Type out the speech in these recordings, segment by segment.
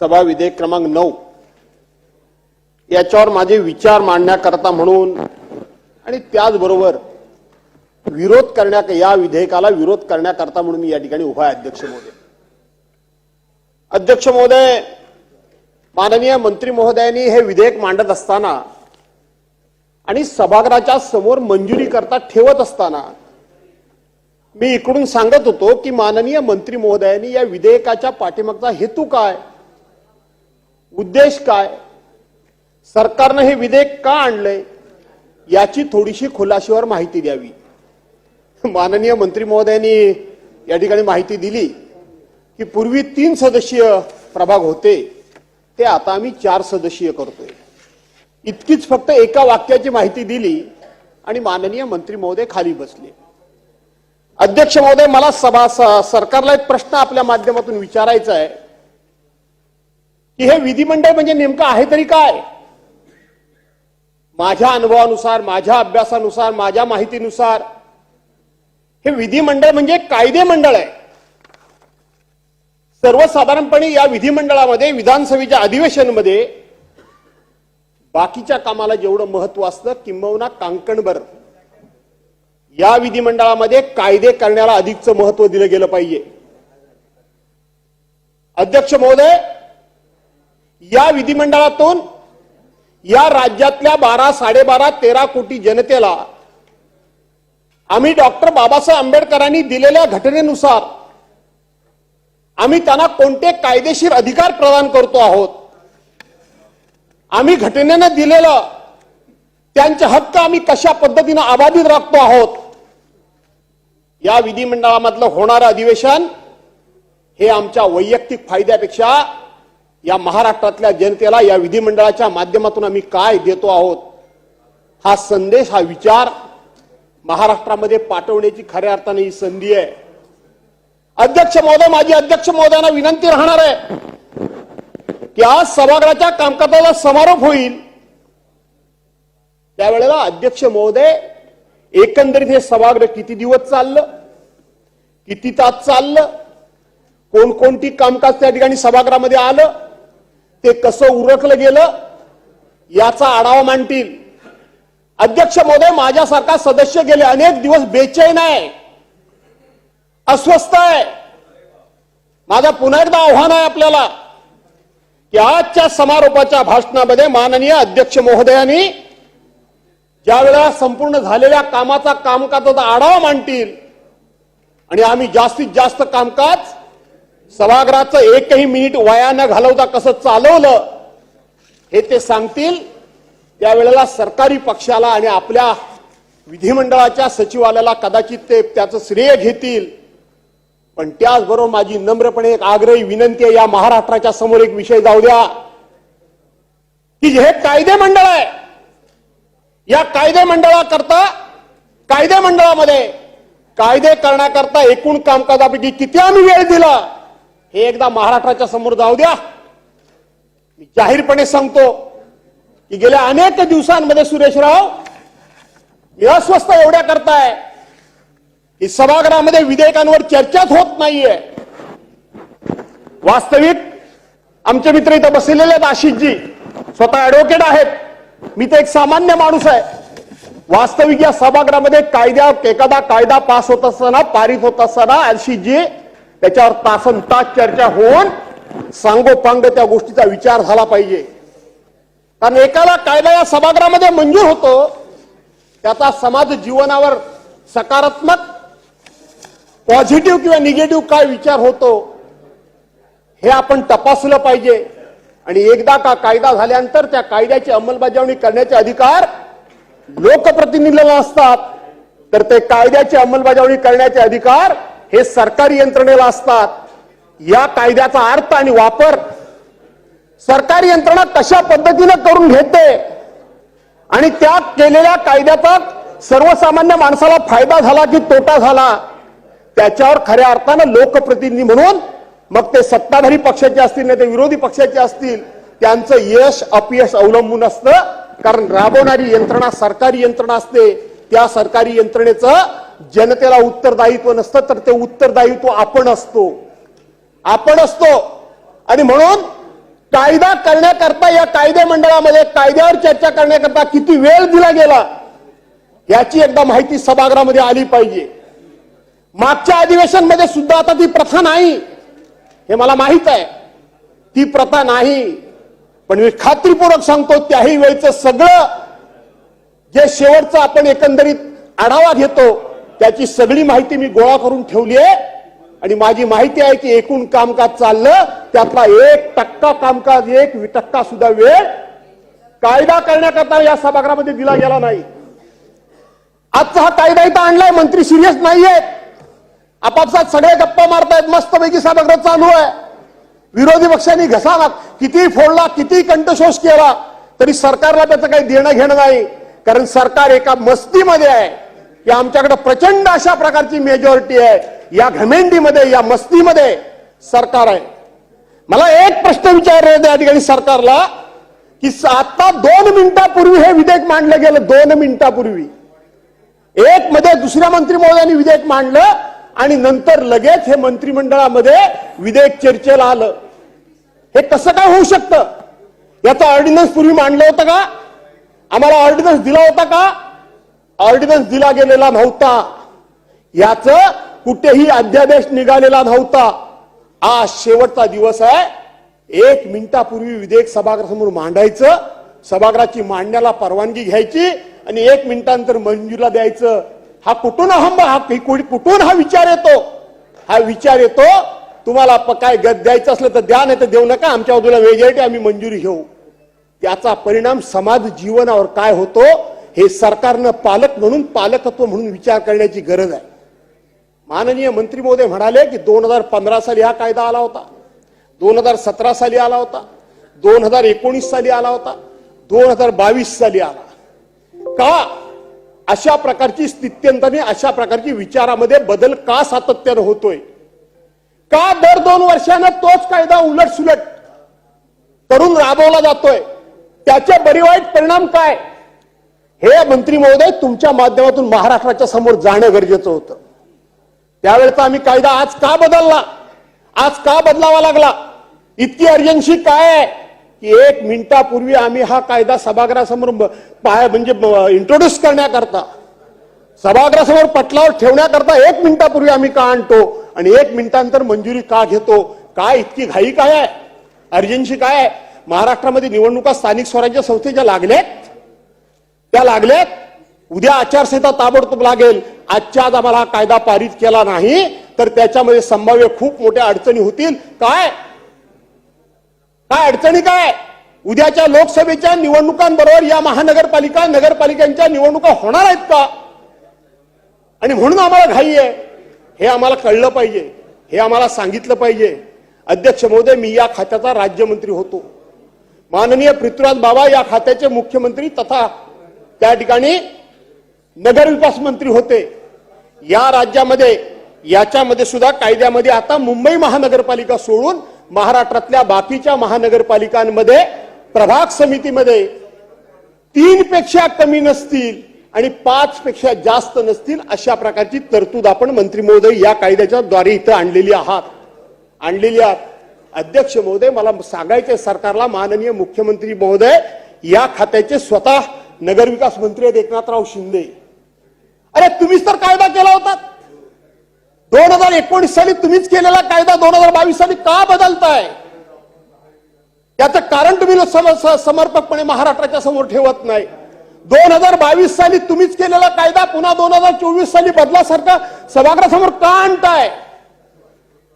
सभा विधेयक क्रमांक नऊ. याच्यावर माझे विचार मांडण्याकरता म्हणून आणि त्याचबरोबर विरोध करण्या या विधेयकाला विरोध करण्याकरता म्हणून मी या ठिकाणी उभा आहे अध्यक्ष महोदय. अध्यक्ष महोदय माननीय मंत्री महोदयांनी हे विधेयक मांडत असताना आणि सभागृहाच्या समोर मंजुरी करता ठेवत असताना मी इकडून सांगत होतो की माननीय मंत्री महोदयांनी या विधेयकाच्या पाठीमागचा हेतू काय? उद्देश काय? सरकारनं हे विधेयक का आणलंय? याची थोडीशी खुलाशीवर माहिती द्यावी. माननीय मंत्री महोदयांनी या ठिकाणी माहिती दिली की पूर्वी तीन सदस्यीय प्रभाग होते. ते आता आम्ही चार सदस्यीय करतोय. इतकीच फक्त एका वाक्याची माहिती दिली आणि माननीय मंत्री महोदय खाली बसले. अध्यक्ष महोदय मला सभा स- सरकारला एक प्रश्न आपल्या माध्यमातून विचारायचा आहे. की हे विधिमंडळ म्हणजे नेमकं आहे तरी काय? माझ्या अनुभवानुसार माझ्या अभ्यासानुसार माझ्या माहितीनुसार हे विधिमंडळ म्हणजे कायदे मंडळ आहे. सर्वसाधारणपणे या विधिमंडळामध्ये विधानसभेच्या अधिवेशनमध्ये बाकीच्या कामाला जेवढं महत्त्व असतं किंबहुना कांकणभर. या विधिमंडळामध्ये कायदे करण्याला अधिकचं महत्त्व दिलं गेलं पाहिजे. अध्यक्ष महोदय या विधिमंडळातून या राज्यातल्या बारा साडेबारा तेरा कोटी जनतेला आम्ही डॉक्टर बाबासाहेब आंबेडकरांनी दिलेल्या घटनेनुसार आम्ही त्यांना कोणते कायदेशीर अधिकार प्रदान करतो आहोत? आम्ही घटनेनं दिलेलं त्यांचे हक्क आम्ही कशा पद्धतीनं अबाधित राखतो आहोत? या विधिमंडळामधलं होणारं अधिवेशन हे आमच्या वैयक्तिक फायद्यापेक्षा या महाराष्ट्रातल्या जनतेला या विधिमंडळाच्या माध्यमातून आम्ही काय देतो आहोत हा संदेश हा विचार महाराष्ट्रामध्ये पाठवण्याची खऱ्या अर्थाने ही संधी आहे. अध्यक्ष महोदय माझी अध्यक्ष महोदयांना विनंती राहणार आहे की आज सभागृहाच्या कामकाजाला समारोप होईल. त्यावेळेला अध्यक्ष महोदय एकंदरीत हे सभागृह किती दिवस चाललं किती तास चाललं कोणकोणती कामकाज त्या ठिकाणी सभागृहामध्ये आलं ते कसं उरकलं गेलं याचा आढावा मांडतील. अध्यक्ष महोदय माझ्यासारखा सदस्य गेले अनेक दिवस बेचैन आहे अस्वस्थ आहे. माझा पुन्हा एकदा आव्हान आहे आपल्याला की आजच्या समारोपाच्या भाषणामध्ये माननीय अध्यक्ष महोदयांनी ज्या वेळेला संपूर्ण झालेल्या कामाचा कामकाजाचा आढावा मांडतील आणि आम्ही जास्तीत जास्त कामकाज सभागृहाचं एकही मिनिट वाया न घालवता कसं चालवलं हे ते सांगतील त्यावेळेला सरकारी पक्षाला आणि आपल्या विधिमंडळाच्या सचिवालयाला कदाचित ते त्याचं श्रेय घेतील. पण त्याचबरोबर माझी नम्रपणे एक आग्रही विनंती आहे या महाराष्ट्राच्या समोर एक विषय जाऊ द्या. की हे कायदे मंडळ आहे या कायदे मंडळाकरता कायदे मंडळामध्ये कायदे करण्याकरता एकूण कामकाजापैकी किती आम्ही वेळ दिला? हे एकदा महाराष्ट्राच्या समोर जाऊ द्या. मी जाहीरपणे सांगतो की गेल्या अनेक दिवसांमध्ये सुरेशराव मी अस्वस्थ एवढ्या करताय की सभागृहामध्ये विधेयकांवर चर्चाच होत नाहीये. वास्तविक आमचे मित्र इथं बसलेले आहेत आशिषजी. स्वतः ऍडव्होकेट आहेत. मी तर एक सामान्य माणूस आहे. वास्तविक या सभागृहामध्ये कायद्या एखादा कायदा पास होत असताना पारित होत असताना आशिषजी त्याच्यावर तासन तास चर्चा होऊन सांगोपांग त्या गोष्टीचा विचार झाला पाहिजे. कारण एकाला कायदा या सभागृहामध्ये मंजूर होतो त्याचा समाज जीवनावर सकारात्मक पॉझिटिव्ह किंवा निगेटिव्ह काय विचार होतो हे आपण तपासलं पाहिजे. आणि एकदा का कायदा झाल्यानंतर त्या कायद्याची अंमलबजावणी करण्याचे अधिकार लोकप्रतिनिधीला असतात तर ते कायद्याची अंमलबजावणी करण्याचे अधिकार हे सरकारी यंत्रणेला असतात. या कायद्याचा अर्थ आणि वापर सरकारी यंत्रणा कशा पद्धतीनं करून घेते आणि त्या केलेल्या कायद्याचा सर्वसामान्य माणसाला फायदा झाला की तोटा झाला त्याच्यावर खऱ्या अर्थानं लोकप्रतिनिधी म्हणून मग ते सत्ताधारी पक्षाचे असतील नाही ते विरोधी पक्षाचे असतील त्यांचं यश अपयश अवलंबून असतं. कारण राबवणारी यंत्रणा सरकारी यंत्रणा असते. त्या सरकारी यंत्रणेचं जनतेला उत्तरदायित्व नसतं तर ते उत्तरदायित्व आपण असतो. आपण असतो. आणि म्हणून कायदा करण्याकरता या कायदे मंडळामध्ये कायद्यावर चर्चा करण्याकरता किती वेळ दिला गेला याची एकदा माहिती सभागृहामध्ये आली पाहिजे. मागच्या अधिवेशनमध्ये सुद्धा आता ती प्रथा नाही. हे मला माहीत आहे. ती प्रथा नाही. पण मी खात्रीपूर्वक सांगतो त्याही वेळचं सगळं जे शेवटचं आपण एकंदरीत आढावा घेतो त्याची सगळी माहिती मी गोळा करून ठेवली आहे. आणि माझी माहिती आहे की एकूण कामकाज चाललं त्यातला एक टक्का कामकाज एक टक्का सुद्धा वेळ कायदा करण्याकरता या सभागृहामध्ये दिला गेला नाही. आजचा हा कायदा इथं आणलाय मंत्री सिरियस नाहीये. आपापसात सगळे गप्पा मारतायत मस्तपैकी सभागृह चालू आहे. विरोधी पक्षांनी घसाला किती फोडला किती कंठशोष केला तरी सरकारला त्याचं काही देणं घेणं नाही. कारण सरकार एका मस्तीमध्ये आहे. की आमच्याकडे प्रचंड अशा प्रकारची मेजॉरिटी आहे. या घमेंडीमध्ये या मस्तीमध्ये सरकार आहे. मला एक प्रश्न विचारला त्या ठिकाणी सरकारला की आता दोन मिनिटापूर्वी हे विधेयक मांडलं गेलं दोन मिनिटापूर्वी. एक मध्ये दुसऱ्या मंत्री महोदयांनी विधेयक मांडलं आणि नंतर लगेच हे मंत्रिमंडळामध्ये विधेयक चर्चेला आलं. हे कसं काय होऊ शकतं? याचा ऑर्डिनन्स पूर्वी मांडलं होतं का? आम्हाला ऑर्डिनन्स दिला होता का? ऑर्डिनन्स दिला गेलेला नव्हता. याच कुठेही अध्यादेश निघालेला नव्हता. आज शेवटचा दिवस आहे. एक मिनिटापूर्वी विधेयक सभागृहासमोर मांडायचं. सभागृहाची मांडण्याला परवानगी घ्यायची आणि एक मिनिटानंतर मंजुरीला द्यायचं. हा कुठून हंब हा कुठून हा विचार येतो? हा विचार येतो तुम्हाला प- काय द्यायचं असलं तर द्या नाही तर देऊ नका. आमच्या बाजूला वेगळी आम्ही मंजुरी घेऊ. त्याचा परिणाम समाज जीवनावर काय होतो? हे सरकारनं पालक म्हणून पालकत्व म्हणून विचार करण्याची गरज आहे. माननीय मंत्री महोदय म्हणाले की दोन हजार पंधरा साली हा कायदा आला होता. दोन हजार सतरा साली आला होता. दोन हजार एकोणीस साली आला होता. दोन हजार बावीस साली आला. का अशा प्रकारची स्थित्यंतने अशा प्रकारची विचारामध्ये बदल का सातत्यानं होतोय? का दर दोन वर्षानं तोच कायदा उलट सुलट करून राबवला जातोय? त्याचे बरी वाईट परिणाम काय? हे मंत्री महोदय तुमच्या माध्यमातून महाराष्ट्राच्या समोर जाणं गरजेचं होतं. त्यावेळेचा आम्ही कायदा आज का बदलला? आज का बदलावा लागला? इतकी अर्जन्सी काय आहे? की एक मिनिटापूर्वी आम्ही हा कायदा सभागृहासमोर पाय म्हणजे इंट्रोड्यूस करण्याकरता सभागृहासमोर पटलावर ठेवण्याकरता एक मिनिटापूर्वी आम्ही का आणतो? आणि एक मिनिटानंतर मंजुरी का घेतो? काय इतकी घाई काय आहे? अर्जन्सी काय आहे? महाराष्ट्रामध्ये निवडणुका स्थानिक स्वराज्य संस्थेच्या लागल्यात त्या लागल्यात उद्या आचारसंहिता ताबडतोब लागेल. आजच्या आज आम्हाला हा कायदा पारित केला नाही तर त्याच्यामध्ये संभाव्य खूप मोठ्या अडचणी होतील. काय? काय अडचणी काय? उद्याच्या लोकसभेच्या निवडणुकांबरोबर या महानगरपालिका नगरपालिकांच्या निवडणुका होणार आहेत का? आणि म्हणून आम्हाला घाई आहे. हे आम्हाला कळलं पाहिजे. हे आम्हाला सांगितलं पाहिजे. अध्यक्ष महोदय मी या खात्याचा राज्यमंत्री होतो. माननीय पृथ्वीराज बाबा या खात्याचे मुख्यमंत्री तथा त्या ठिकाणी नगरविकास मंत्री होते. या राज्यामध्ये याच्यामध्ये सुद्धा कायद्यामध्ये आता मुंबई महानगरपालिका सोडून महाराष्ट्रातल्या बाकीच्या महानगरपालिकांमध्ये प्रभाग समितीमध्ये तीन पेक्षा कमी नसतील आणि पाच पेक्षा जास्त नसतील अशा प्रकारची तरतूद आपण मंत्री महोदय या कायद्याच्या द्वारे इथं आणलेली आहात. आणलेली आहात. अध्यक्ष महोदय मला सांगायचे सरकारला माननीय मुख्यमंत्री महोदय या खात्याचे स्वतः नगरविकास मंत्री आहेत एकनाथराव शिंदे. अरे तुम्हीच तर कायदा केला होता. दोन हजार एकोणीस साली तुम्हीच केलेला कायदा दोन हजार बावीस साली का बदलताय? याचं कारण तुम्ही सम- समर्पकपणे महाराष्ट्राच्या समोर ठेवत नाही. दोन हजार बावीस साली तुम्हीच केलेला कायदा पुन्हा दोन हजार चोवीस साली बदलासारखा सभागृहासमोर का आणताय?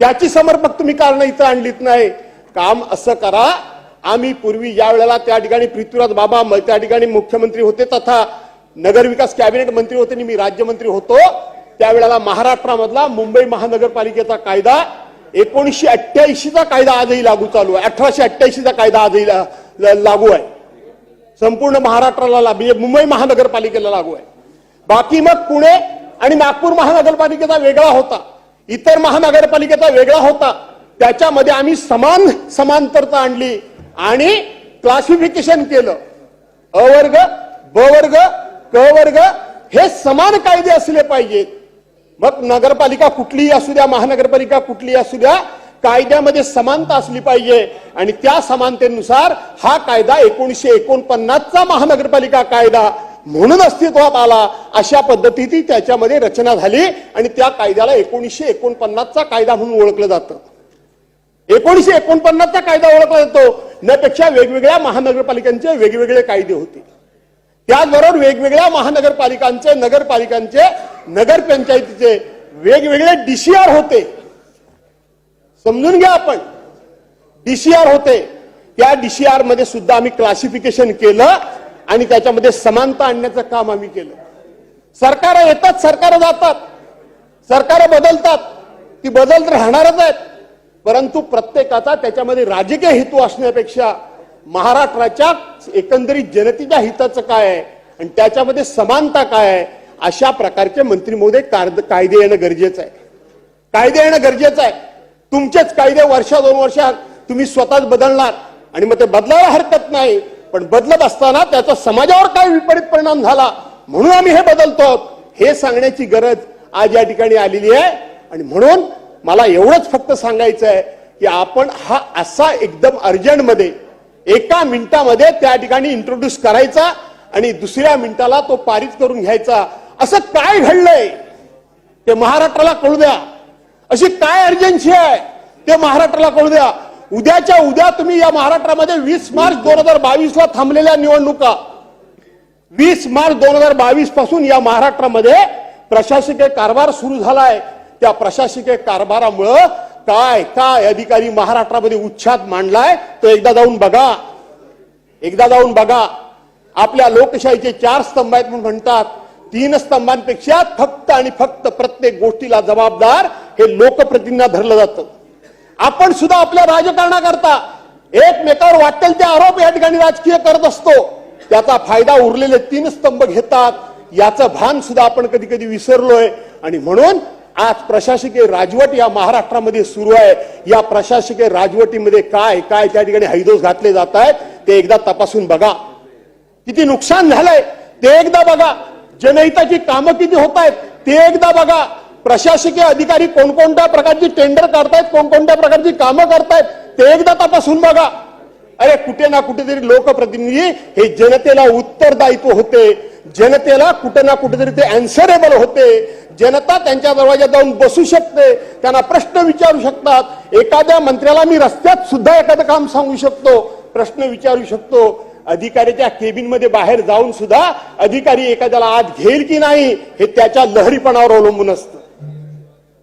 त्याची समर्पक तुम्ही कारण इथं आणलीत नाही. काम असं करा. आम्ही पूर्वी ज्या वेळेला त्या ठिकाणी पृथ्वीराज बाबा त्या ठिकाणी मुख्यमंत्री होते तथा नगरविकास कॅबिनेट मंत्री होते आणि मी राज्यमंत्री होतो त्यावेळेला महाराष्ट्रामधला मुंबई महानगरपालिकेचा कायदा एकोणीसशे अठ्ठ्याऐंशीचा कायदा आजही लागू चालू आहे. अठराशे अठ्ठ्याऐंशीचा कायदा आजही ला- ला- लागू आहे. संपूर्ण महाराष्ट्राला ला- म्हणजे मुंबई महानगरपालिकेला लागू आहे. बाकी मग पुणे आणि नागपूर महानगरपालिकेचा वेगळा होता. इतर महानगरपालिकेचा वेगळा होता. त्याच्यामध्ये आम्ही समान समांतरता आणली. आणि क्लासिफिकेशन केलं. अ वर्ग ब वर्ग क वर्ग हे समान कायदे असले पाहिजेत. मग नगरपालिका कुठलीही असू द्या महानगरपालिका कुठलीही असू द्या कायद्यामध्ये समानता असली पाहिजे. आणि त्या समानतेनुसार हा कायदा एकोणीशे एकोणपन्नासचा महानगरपालिका कायदा म्हणून अस्तित्वात आला. अशा पद्धतीची त्याच्यामध्ये रचना झाली आणि त्या कायद्याला एकोणीसशे एकोणपन्नासचा कायदा म्हणून ओळखलं जातं. एकोणीशे एकोणपन्नासचा कायदा ओळखला जातो. त्यापेक्षा वेगवेगळ्या महानगरपालिकांचे वेगवेगळे कायदे होते. त्याचबरोबर वेगवेगळ्या महानगरपालिकांचे नगरपालिकांचे नगरपंचायतीचे वेगवेगळे डीसीआर होते. समजून घ्या आपण. डीसीआर होते. त्या डीसीआरमध्ये सुद्धा आम्ही क्लासिफिकेशन केलं आणि त्याच्यामध्ये समानता आणण्याचं काम आम्ही केलं. सरकार येतात सरकार जातात. सरकार बदलतात. ती बदलत राहणारच आहेत. परंतु प्रत्येकाचा त्याच्यामध्ये राजकीय हेतू असण्यापेक्षा महाराष्ट्राच्या एकंदरीत जनतेच्या हिताचं काय आहे? आणि त्याच्यामध्ये समानता काय आहे? अशा प्रकारचे मंत्री महोदय कायदे येणं गरजेचं आहे. कायदे येणं गरजेचं आहे. तुमचेच कायदे वर्षा दोन वर्षात तुम्ही स्वतःच बदलणार. आणि मग ते बदलायला हरकत नाही. पण बदलत असताना त्याचा समाजावर काय विपरीत परिणाम झाला? म्हणून आम्ही हे बदलतो हे सांगण्याची गरज आज या ठिकाणी आलेली आहे. आणि म्हणून मला एवढंच फक्त सांगायचं आहे की आपण हा असा एकदम अर्जंटमध्ये एका मिनिटामध्ये त्या ठिकाणी इंट्रोड्यूस करायचा आणि दुसऱ्या मिनिटाला तो पारित करून घ्यायचा. असं काय घडलंय? ते महाराष्ट्राला कळू द्या. अशी काय अर्जन्सी आहे? ते महाराष्ट्राला कळू द्या. उद्याच्या उद्या तुम्ही या महाराष्ट्रामध्ये वीस मार्च दोन हजार बावीस ला थांबलेल्या निवडणुका. वीस मार्च दोन हजार बावीसपासून या महाराष्ट्रामध्ये प्रशासकीय कारभार सुरू झालाय. त्या प्रशासकीय कारभारामुळं काय काय अधिकारी महाराष्ट्रामध्ये उच्छाद मांडलाय तो एकदा जाऊन बघा. एकदा जाऊन बघा. आपल्या लोकशाहीचे चार स्तंभ आहेत म्हणून म्हणतात. तीन स्तंभांपेक्षा फक्त आणि फक्त प्रत्येक गोष्टीला जबाबदार हे लोकप्रतींना धरलं जातं. आपण सुद्धा आपल्या राजकारणाकरता एकमेकावर वाटेल ते आरोप या ठिकाणी राजकीय करत असतो. त्याचा फायदा उरलेले तीन स्तंभ घेतात. याचं भान सुद्धा आपण कधी कधी विसरलोय. आणि म्हणून आज प्रशासकीय राजवट या महाराष्ट्रामध्ये सुरू आहे. या प्रशासकीय राजवटीमध्ये काय काय त्या ठिकाणी हैदोस घातले जात आहेत ते एकदा तपासून बघा. किती नुकसान झालंय ते एकदा बघा. जनहिताची कामं किती होत आहेत ते एकदा बघा. प्रशासकीय अधिकारी कोणकोणत्या प्रकारची टेंडर काढतायत कोणकोणत्या प्रकारची कामं करतायत ते एकदा तपासून बघा. अरे कुठे ना कुठेतरी लोकप्रतिनिधी हे जनतेला उत्तरदायित्व होते. जनतेला कुठे ना कुठेतरी ते अँसरेबल होते. जनता त्यांच्या दरवाज्यात जाऊन बसू शकते. त्यांना प्रश्न विचारू शकतात. एखाद्या मंत्र्याला मी रस्त्यात सुद्धा एखादं काम सांगू शकतो. प्रश्न विचारू शकतो. अधिकाऱ्याच्या केबिनमध्ये बाहेर जाऊन सुद्धा अधिकारी एखाद्याला आत घेईल की नाही हे त्याच्या लहरीपणावर अवलंबून असतं.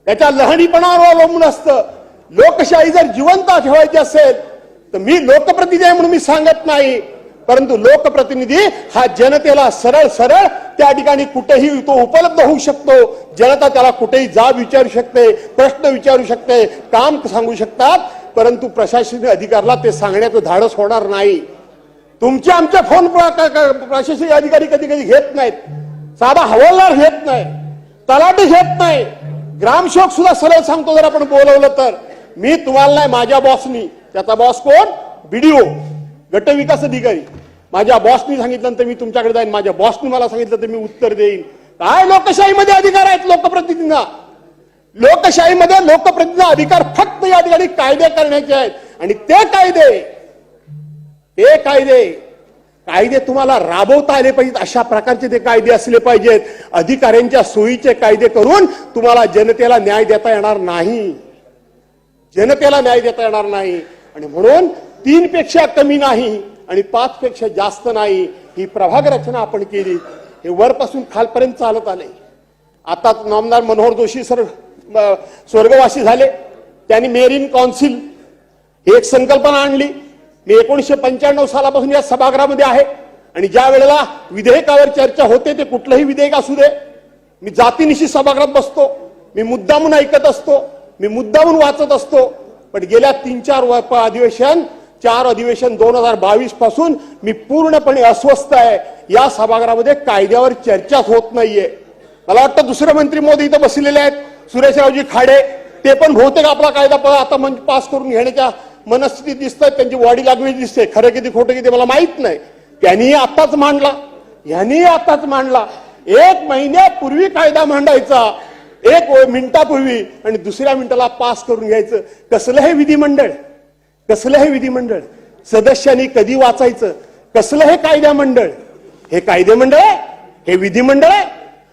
त्याच्या लहरीपणावर अवलंबून असतं. लोकशाही जर जिवंत ठेवायची असेल तर मी लोकप्रतिनिधी आहे म्हणून मी सांगत नाही. परंतु लोकप्रतिनिधी हा जनतेला सरळ सरळ त्या ठिकाणी कुठेही तो उपलब्ध होऊ शकतो. जनता त्याला कुठेही जाब विचारू शकते प्रश्न विचारू शकते काम सांगू शकतात. परंतु प्रशासकीय अधिकाऱ्याला ते सांगण्याचं धाडस होणार नाही. तुमचे आमच्या फोन प्रशासकीय अधिकारी कधी कधी घेत नाहीत. साधा हवालदार घेत नाही. तलाठी घेत नाही. ग्रामसेवक सुद्धा सरळ सांगतो जर आपण बोलवलं तर. मी तुम्हाला नाही माझ्या बॉसनी त्याचा बॉस कोण? बीडीओ गट विकास अधिकारी. माझ्या बॉसनी सांगितल्यानंतर मी तुमच्याकडे जाईन. माझ्या बॉसनी मला सांगितलं तर मी उत्तर देईन. काय लोकशाहीमध्ये अधिकार आहेत लोकप्रतिनिधींना? लोकशाहीमध्ये लोकप्रतिनिधींना अधिकार फक्त या ठिकाणी कायदे करण्याचे आहेत. आणि ते कायदे ते कायदे कायदे तुम्हाला राबवता आले पाहिजेत. अशा प्रकारचे ते कायदे असले पाहिजेत. अधिकाऱ्यांच्या सोयीचे कायदे करून तुम्हाला जनतेला न्याय देता येणार नाही. जनतेला न्याय देता येणार नाही. आणि म्हणून तीन पेक्षा कमी नाही आणि पाच पेक्षा जास्त नाही ही प्रभाग रचना आपण केली. हे वरपासून खालपर्यंत चालत आले. आता नामदार मनोहर जोशी सर स्वर्गवासी झाले. त्यांनी मेरीन काउन्सिल ही एक संकल्पना आणली. मी एकोणीसशे पंच्याण्णव सालापासून या सभागृहामध्ये आहे. आणि ज्या वेळेला विधेयकावर चर्चा होते ते कुठलंही विधेयक असू दे. मी जातीनिशी सभागृहात बसतो. मी मुद्दामून ऐकत असतो. मी मुद्दामून वाचत असतो. पण गेल्या तीन चार अधिवेशन चार अधिवेशन दोन हजार बावीसपासून मी पूर्णपणे अस्वस्थ आहे. या सभागृहामध्ये कायद्यावर चर्चाच होत नाहीये. मला वाटतं दुसरे मंत्री मोदी इथं बसलेले आहेत. सुरेशरावजी खाडे ते पण बहुतेक आपला कायदा आता म्हणजे पास करून घेण्याच्या मनस्थिती दिसत आहेत त्यांची बॉडी लँग्वेज दिसते. खरं किती खोटं किती मला माहीत नाही. त्यांनी आताच मांडला. यांनी आताच मांडला. एक महिन्यापूर्वी कायदा मांडायचा. एक मिनिटापूर्वी आणि दुसऱ्या मिनिटाला पास करून घ्यायचं. कसलं हे विधिमंडळ कसलं हे विधिमंडळ सदस्यांनी कधी वाचायचं कसलं हे कायदा मंडळ हे कायदे मंडळ आहे हे विधिमंडळ आहे.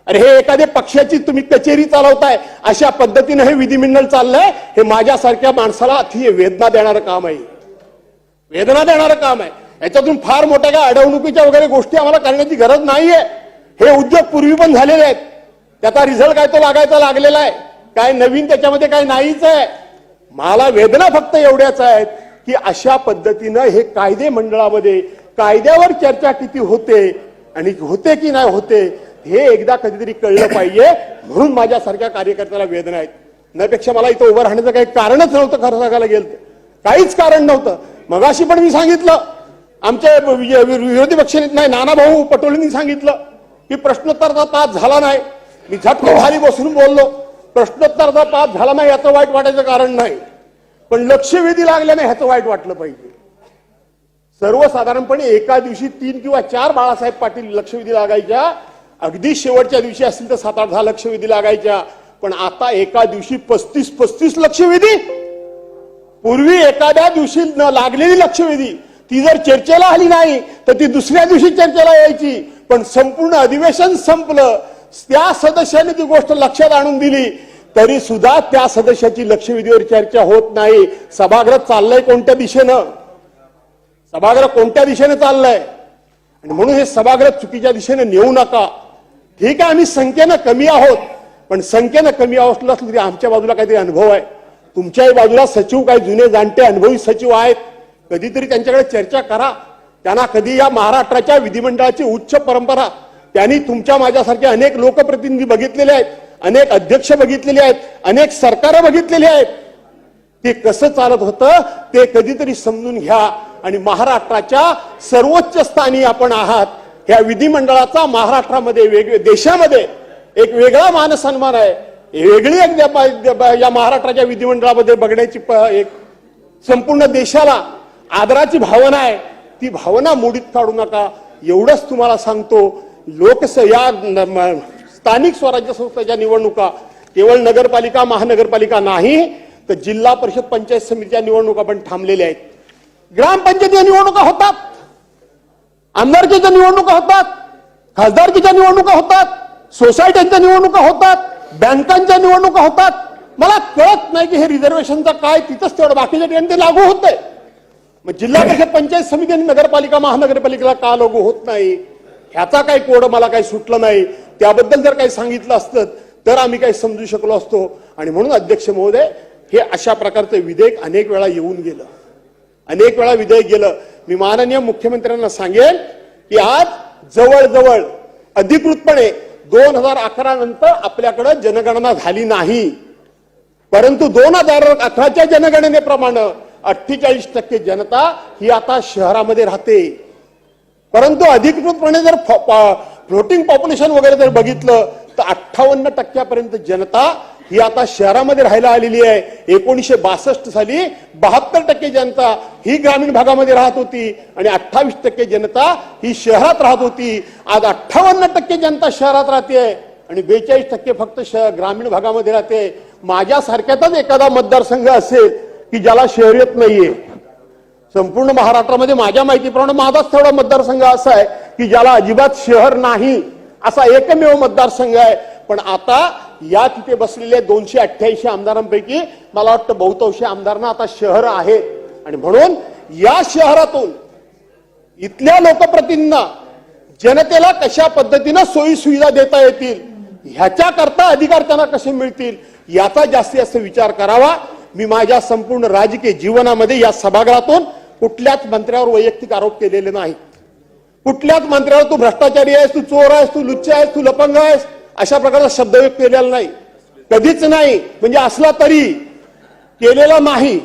अरे हे एखाद्या पक्षाची तुम्ही कचेरी चालवताय अशा पद्धतीनं हे विधिमंडळ चाललंय हे माझ्यासारख्या माणसाला अति वेदना देणारं काम आहे. वेदना देणारं काम आहे. याच्यातून फार मोठ्या काय अडवणुकीच्या वगैरे गोष्टी आम्हाला करण्याची गरज नाहीये. हे उद्योग पूर्वी पण झालेले आहेत. त्याचा रिझल्ट काय तो लागायचा लागलेला आहे. काय नवीन त्याच्यामध्ये काय नाहीच आहे. मला वेदना फक्त एवढ्याच आहेत की अशा पद्धतीनं हे कायदे मंडळामध्ये कायद्यावर चर्चा किती होते आणि होते की नाही होते हे एकदा कधीतरी कळलं पाहिजे. म्हणून माझ्यासारख्या कार्यकर्त्याला वेदना आहेत. त्यापेक्षा मला इथं उभं राहण्याचं काही कारणच नव्हतं खरं सांगायला गेलं काहीच कारण नव्हतं. मगाशी पण मी सांगितलं. आमच्या वि- विरोधी पक्षनेते नाही नाना भाऊ पटोलेंनी सांगितलं की प्रश्नोत्तरचा तास झाला नाही. मी झटके खाली बसून बोललो प्रश्नोत्तरचा तास झाला नाही याचं वाईट वाटायचं कारण नाही. पण लक्षवेधी लागल्याने ह्याचं वाईट वाटलं पाहिजे. सर्वसाधारणपणे एका दिवशी तीन किंवा चार बाळासाहेब पाटील लक्षवेधी लागायच्या. अगदी शेवटच्या दिवशी असतील तर सात आठ दहा लक्षवेधी लागायच्या. पण आता एका दिवशी पस्तीस पस्तीस लक्षवेधी? पूर्वी एखाद्या दिवशी न लागलेली लक्षवेधी ती जर चर्चेला आली नाही तर ती दुसऱ्या दिवशी चर्चेला यायची. पण संपूर्ण अधिवेशन संपलं त्या सदस्याने ती गोष्ट लक्षात आणून दिली तरी सुद्धा त्या सदस्याची लक्षवेधीवर चर्चा होत नाही. सभागृह चाललंय कोणत्या दिशेनं? सभागृह कोणत्या दिशेने चाललंय? आणि म्हणून हे सभागृह चुकीच्या दिशेने नेऊ नका. ठीक आहे आम्ही संख्येनं कमी आहोत पण संख्येनं कमी असलं असलं तरी आमच्या बाजूला काहीतरी अनुभव आहे. तुमच्याही बाजूला सचिव काही जुने जाणते अनुभवी सचिव आहेत. कधीतरी त्यांच्याकडे चर्चा करा. त्यांना कधी या महाराष्ट्राच्या विधिमंडळाची उच्च परंपरा त्यांनी तुमच्या माझ्यासारखे अनेक लोकप्रतिनिधी बघितलेले आहेत अनेक अध्यक्ष बघितलेले आहेत अनेक सरकार बघितलेली आहेत. ते कसं चालत होतं ते कधीतरी समजून घ्या आणि महाराष्ट्राच्या सर्वोच्च स्थानी आपण आहात. ह्या विधिमंडळाचा महाराष्ट्रामध्ये वेगळे देशामध्ये एक वेगळा मानसन्मान आहे. वेगळी एक या महाराष्ट्राच्या विधिमंडळामध्ये बघण्याची प- एक संपूर्ण देशाला आदराची भावना आहे. ती भावना मोडीत काढू नका. एवढंच तुम्हाला सांगतो. लोकस या स्थानिक स्वराज्य संस्थेच्या निवडणुका केवळ नगरपालिका महानगरपालिका नाही तर जिल्हा परिषद पंचायत समितीच्या निवडणुका पण थांबलेल्या आहेत. ग्रामपंचायतीच्या निवडणुका होतात आमदारकीच्या निवडणुका होतात खासदारकीच्या निवडणुका होतात सोसायट्यांच्या निवडणुका होतात बँकांच्या निवडणुका होतात. मला कळत नाही की हे रिझर्वेशनचं काय तिथंच तेवढं बाकीच्या ठिकाणी ते लागू होतंय. मग जिल्हा परिषद पंचायत समिती आणि नगरपालिका महानगरपालिकेला का लागू होत नाही? ह्याचा काही कोड मला काही सुटलं नाही. त्याबद्दल जर काही सांगितलं असतं तर आम्ही काही समजू शकलो असतो. आणि म्हणून अध्यक्ष महोदय हे अशा प्रकारचं विधेयक अनेक वेळा येऊन गेलं. अनेक वेळा विधेयक गेलं. मी माननीय मुख्यमंत्र्यांना सांगेन की आज जवळजवळ अधिकृतपणे दोन हजार अकरा नंतर आपल्याकडे जनगणना झाली नाही. परंतु दोन हजार अठराच्या जनगणनेप्रमाणे अठ्ठेचाळीस टक्के जनता ही आता शहरामध्ये राहते. परंतु अधिकृतपणे जर फ्लोटिंग पॉप्युलेशन वगैरे जर बघितलं तर अठ्ठावन्न टक्क्यापर्यंत जनता ही आता शहरामध्ये राहायला आलेली आहे. एकोणीसशे बासष्ट साली बहात्तर टक्के जनता ही ग्रामीण भागामध्ये राहत होती आणि अठ्ठावीस टक्के जनता ही शहरात राहत होती. आज अठ्ठावन्न टक्के जनता शहरात राहते आणि बेचाळीस टक्के फक्त ग्रामीण भागामध्ये राहते. माझ्यासारख्याचाच एखादा मतदारसंघ असेल की ज्याला शहर येत नाहीये. संपूर्ण महाराष्ट्रामध्ये माझ्या माहितीप्रमाणे माझाच थोडा मतदारसंघ असा आहे की ज्याला अजिबात शहर नाही असा एकमेव मतदारसंघ आहे. पण आता या तिथे बसलेल्या दोनशे अठ्ठ्याऐंशी आमदारांपैकी मला वाटतं बहुतांशी आमदारांना आता शहर आहे. आणि म्हणून या शहरातून इथल्या लोकप्रतिनिधींना जनतेला कशा पद्धतीनं सोयी सुविधा देता येतील ह्याच्याकरता अधिकार त्यांना कसे मिळतील याचा जास्तीत जास्त विचार करावा. मी माझ्या संपूर्ण राजकीय जीवनामध्ये या सभागृहातून कुठल्याच मंत्र्यावर वैयक्तिक आरोप केलेले नाही कुठल्याच मंत्र्यावर तू भ्रष्टाचारी आहेस तू चोर आहेस तू लुच्च आहेस तू लपंग आहेस अशा प्रकारचा शब्द व्यक्त केलेला नाही. कधीच नाही म्हणजे असला तरी केलेला नाही.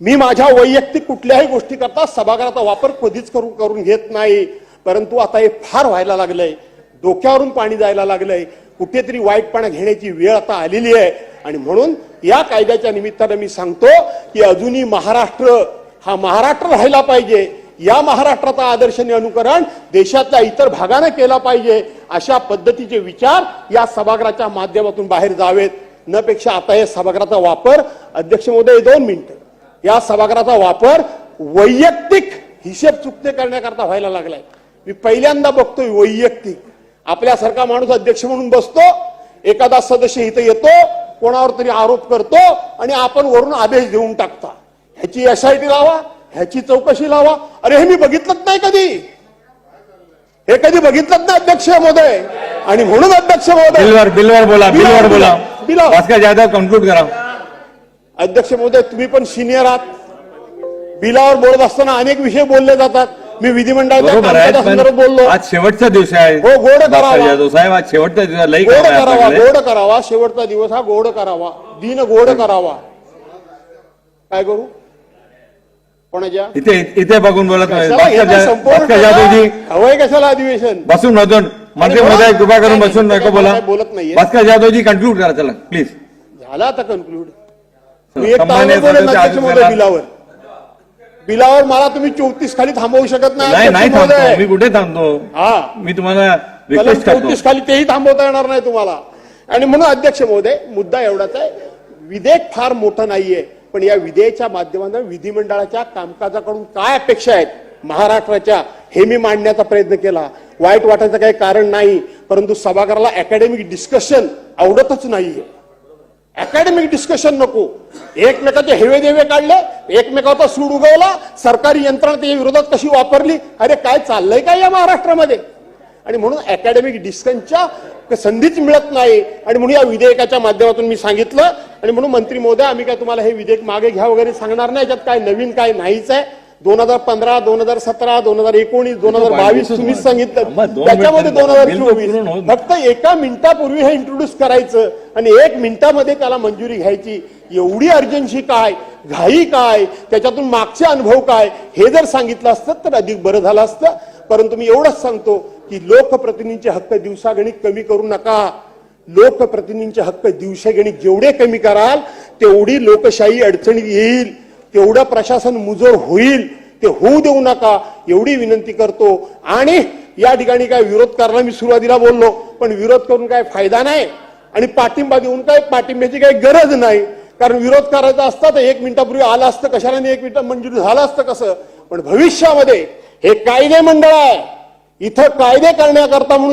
मी माझ्या वैयक्तिक कुठल्याही गोष्टी करता सभागृहाचा वापर कधीच करू करून घेत नाही. परंतु आता हे फार व्हायला लागलंय. डोक्यावरून पाणी जायला लागलंय. कुठेतरी वाईटपणा घेण्याची वेळ आता आलेली आहे. आणि म्हणून या कायद्याच्या निमित्तानं मी सांगतो की अजूनही महाराष्ट्र हा महाराष्ट्र राहिला पाहिजे. या महाराष्ट्राचा आदर्श आणि अनुकरण देशातल्या इतर भागाने केला पाहिजे अशा पद्धतीचे विचार या सभागृहाच्या माध्यमातून बाहेर जावेत. न पेक्षा आता या सभागृहाचा वापर अध्यक्ष महोदय दोन मिनिटं. या सभागृहाचा वापर वैयक्तिक हिशेब चुकते करण्याकरता व्हायला लागलाय. मी पहिल्यांदा बघतोय वैयक्तिक. आपल्यासारखा माणूस अध्यक्ष म्हणून बसतो एखादा सदस्य इथं येतो कोणावर तरी आरोप करतो आणि आपण वरून आदेश देऊन टाकता. ह्याची एसआयटी लावा ह्याची चौकशी लावा. अरे हे मी बघितलंच नाही कधी. हे कधी बघितलंच नाही अध्यक्ष महोदय. आणि म्हणून अध्यक्ष महोदय. बिलवर बिलवर बोला बिलवर बोला. बिलाव. भास्कर जाधव कन्क्लूड करा. अध्यक्ष महोदय तुम्ही पण सिनियर आहात. बिलावर बोलत असताना अनेक विषय बोलले जातात. मी विधिमंडळाच्या संदर्भात बोललो. आज शेवटचा दिवस आहे. हो, गोड करावा. साहेब आज शेवटचा दिवस. लई गोड करावा. गोड करावा. शेवटचा दिवस हा गोड करावा. दिन गोड करावा. काय करू? कोणाच्या इथे इथे बघून बोलत नाही. कशाला भास्कर काय जा- संपूर्ण भास्कर जाधवजी हवंय कशाला अधिवेशन? बसून मधून मंत्री बोला. महोदय कृपा करून नाही, बसून नाही, नको बोला. बोलत नाहीये. भास्कर जाधवजी कन्क्लूड करा चला प्लीज झाला आता कन्क्लूड मी एक सन्मान्य तासभर बोलेन सदस्य अध्यक्ष महोदय आदेश बिलावर. बिलावर मला तुम्ही चौतीस खाली थांबवू शकत नाही नाही नाही अध्यक्ष थांबतो. महोदय. मी कुठे थांबतो? हा. मी तुम्हाला कलम रिक्वेस्ट करतो. चौतीस खाली तेही थांबवता येणार नाही तुम्हाला. आणि म्हणून अध्यक्ष महोदय मुद्दा एवढाच आहे. विधेयक फार मोठं नाहीये. पण या विधेयकाच्या माध्यमानं विधिमंडळाच्या कामकाजाकडून काय अपेक्षा आहेत? महाराष्ट्राच्या हे मी मांडण्याचा प्रयत्न केला. वाईट वाटायचं काही कारण नाही परंतु सभागृहाला अकॅडमिक डिस्कशन आवडतच नाहीये. अकॅडमिक डिस्कशन नको. एकमेकाचे हेवे देवे काढले एकमेकाचा सूड उगवला सरकारी यंत्रणा त्याच्या विरोधात कशी वापरली? अरे काय चाललंय काय या महाराष्ट्रामध्ये? आणि म्हणून अकॅडमिक डिस्कशनच्या संधीच मिळत नाही. आणि म्हणून या विधेयकाच्या माध्यमातून मी सांगितलं. आणि म्हणून मंत्री महोदय आम्ही काय तुम्हाला हे विधेयक मागे घ्या वगैरे सांगणार नाही. याच्यात काय नवीन काय नाहीच आहे. दोन हजार पंधरा दोन हजार सतरा दोन हजार एकोणीस दोन हजार बावीस तुम्हीच सांगितलं. त्याच्यामध्ये. दोन हजार चोवीस. फक्त एका मिनिटापूर्वी हे इंट्रोड्यूस करायचं. आणि एक मिनिटामध्ये त्याला मंजुरी घ्यायची. एवढी अर्जन्सी काय? घाई काय? त्याच्यातून मागचे अनुभव काय? हे जर सांगितलं असतं तर अधिक बरं झालं असतं. परंतु मी एवढंच सांगतो की लोकप्रतिनिधींचे हक्क दिवसागणिक कमी करू नका. लोकप्रतिनिधींचे हक्क दिवसागणिक जेवढे कमी कराल तेवढी लोकशाही अडचणीत येईल. तेवढं प्रशासन मुजोर होईल. ते होऊ देऊ नका. एवढी विनंती करतो. आणि या ठिकाणी काय विरोध करायला मी सुरुवातीला बोललो पण विरोध करून काय फायदा नाही. आणि पाठिंबा देऊन काय पाठिंब्याची काही गरज नाही. कारण विरोध करायचा असता तर एक मिनिटापूर्वी आला असतं कशाला एक मिनिट मंजुरी झालं असतं कसं? पण भविष्यामध्ये हे कायदे मंडळ आहे. इथं कायदे करण्याकरता म्हणून